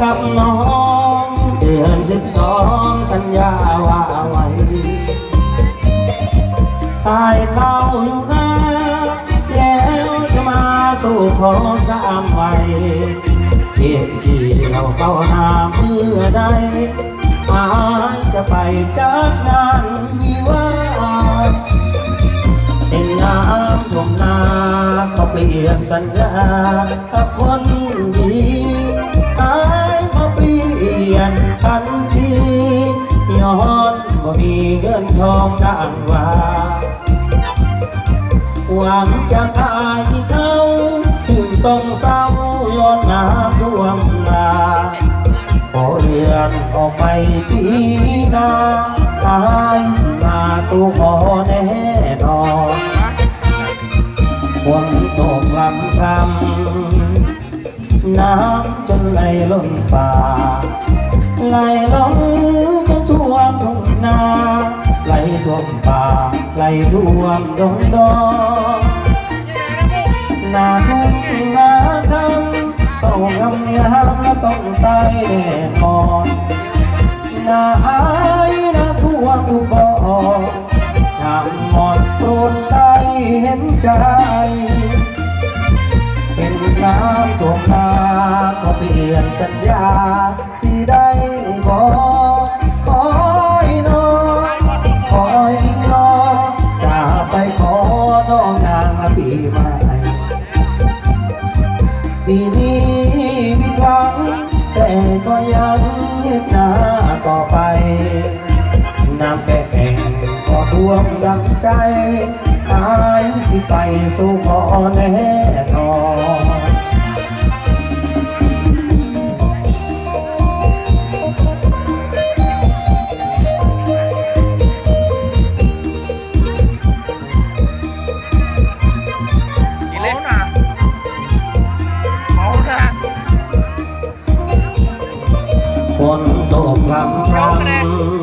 กับน้องเดือนสิบสองสัญญาว่าไว้ตายเข้าอยู่นะแล้วจะมาสู่ขอสามไว้เกี่ยงกี่เราเข้าหาเมื่อใดหายจะไปจากนั้นมีว่าเป็นน้ำท่วมนาเขาเปลี่ยนสัญญา ทองดังว่าหวังจะขายเขาจึงต้องเศร้าย้อนน้ำท่วมนาขอเลื่อนออกไปปีน้าตายสิมาสู่ขอแน่นอนฝนตกลำคำน้ำจนไหลล้นป่าไหลล้นจนท่วมทุ่งนา ไหลท่วมป่าไหลท่วมดงดอนนาทุ่งนาคำต้องงำงามและต้องตายแน่นอนนาอายนาท่วมทุกบ่อนทำหมดตรนใจเห็นใจ เป็นน้ำท่วมนาก็เปลี่ยนสัญญา ใจหายสิไปสู่ขอแน่นอนกินเล็กนะเอานะฝนตกพรำพรำ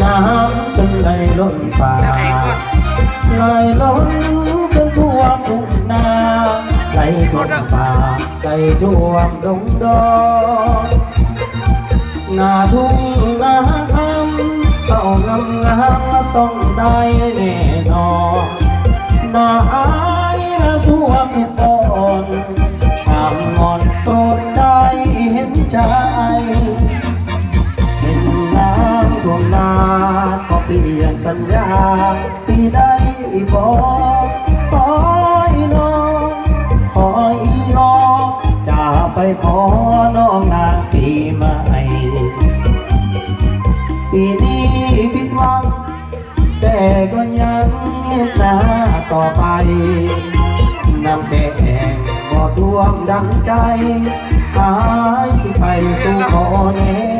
น้ำจนไหลล้นป่าไหลล้นจนท่วมทุ่งนาไหลท่วมป่าไหลท่วมดงดอนนาทุ่งนาคำเอางามงามต้องได้ สิได้บอกขอยน้องขอยน้องจะไปขอน้องนางปีใหม่ ปีนี้ผิดหวัง แต่ก็ยังเงียบหนาต่อไปน้ำแดงบ่ท่วมดังใจหายสิไปสู่ขอแน่